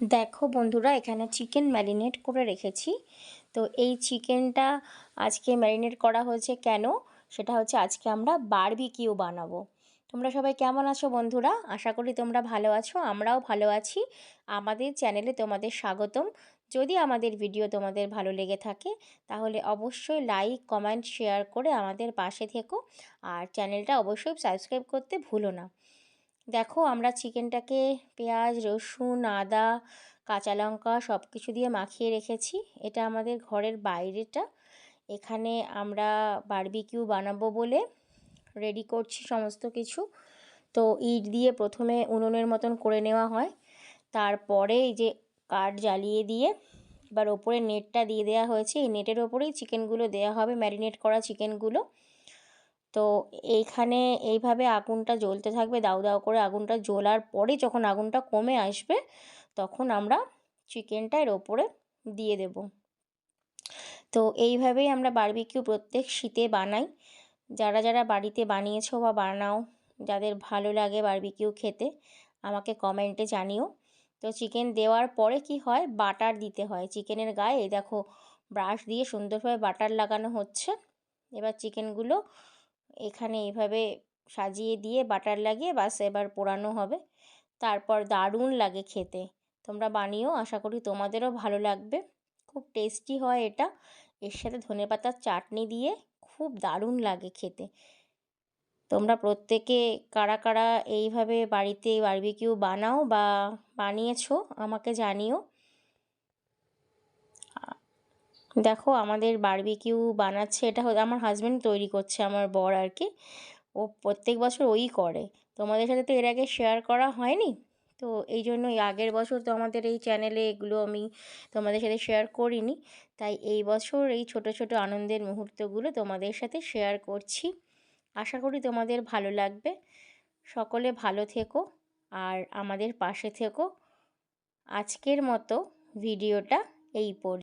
দেখো বন্ধুরা, এখানে চিকেন ম্যারিনেট করে রেখেছি। তো এই চিকেনটা আজকে ম্যারিনেট করা হয়েছে কেন? সেটা হচ্ছে আজকে আমরা বারবিকিউ বানাবো। তোমরা সবাই কেমন আছো বন্ধুরা? আশা করি তোমরা ভালো আছো, আমরাও ভালো আছি। আমাদের চ্যানেলে তোমাদের স্বাগতম। যদি আমাদের ভিডিও তোমাদের ভালো লেগে থাকে, তাহলে অবশ্যই লাইক কমেন্ট শেয়ার করে আমাদের পাশে থেকো। আর চ্যানেলটা অবশ্যই সাবস্ক্রাইব করতে ভুলো না। দেখো, আমরা চিকেনটাকে পেঁয়াজ, রসুন, আদা, কাঁচা লঙ্কা সব কিছু দিয়ে মাখিয়ে রেখেছি। এটা আমাদের ঘরের বাইরেটা। এখানে আমরা বারবিকিউ বানাবো বলে রেডি করছি সমস্ত কিছু। তো ইট দিয়ে প্রথমে উনুনের মতন করে নেওয়া হয়। তারপরে এই যে কাঠ জ্বালিয়ে দিয়ে এবার ওপরে নেটটা দিয়ে দেওয়া হয়েছে। এই নেটের ওপরেই চিকেনগুলো দেওয়া হবে, ম্যারিনেট করা চিকেনগুলো। তো এইখানে এইভাবে আগুনটা জ্বলতে থাকবে দাউ দাউ করে আগুনটা জ্বলার পরে যখন আগুনটা কমে আসবে, তখন আমরা চিকেনটা এর ওপরে দিয়ে দেব। তো এইভাবেই আমরা বারবিকিউ প্রত্যেক শীতে বানাই। যারা যারা বাড়িতে বানিয়েছো বা বানাও, যাদের ভালো লাগে বারবিকিউ খেতে, আমাকে কমেন্টে জানিও। তো চিকেন দেওয়ার পরে কি হয়? বাটার দিতে হয়। চিকেনের গায়ে, দেখো ব্রাশ দিয়ে সুন্দরভাবে বাটার লাগানো হচ্ছে। এবার চিকেনগুলো এখানে এইভাবে সাজিয়ে দিয়ে বাটার লাগিয়ে বাস এবার পোড়ানো হবে। তারপর দারুণ লাগে খেতে। তোমরা বানিয়েও আশা করি তোমাদেরও ভালো লাগবে। খুব টেস্টি হয় এটা। এর সাথে ধনে পাতার চাটনি দিয়ে খুব দারুণ লাগে খেতে। তোমরা প্রত্যেকে কারা কারা এইভাবে বাড়িতে বারবিকিউ বানাও বা বানিয়েছো, আমাকে জানিও। দেখো আমাদের বারবিকিউ বানাচ্ছে, এটা আমার হাজব্যান্ড তৈরি করছে, আমার বর আর কি ও প্রত্যেক বছর ওই করে। তোমাদের সাথে তো এর আগে শেয়ার করা হয়নি, তো এই জন্যই আগের বছর তো আমাদের এই চ্যানেলে এগুলো আমি তোমাদের সাথে শেয়ার করিনি। তাই এই বছর এই ছোট ছোট আনন্দের মুহূর্তগুলো তোমাদের সাথে শেয়ার করছি। আশা করি তোমাদের ভালো লাগবে। সকলে ভালো থেকো আর আমাদের পাশে থেকো। আজকের মতো ভিডিওটা এই পর্যন্ত।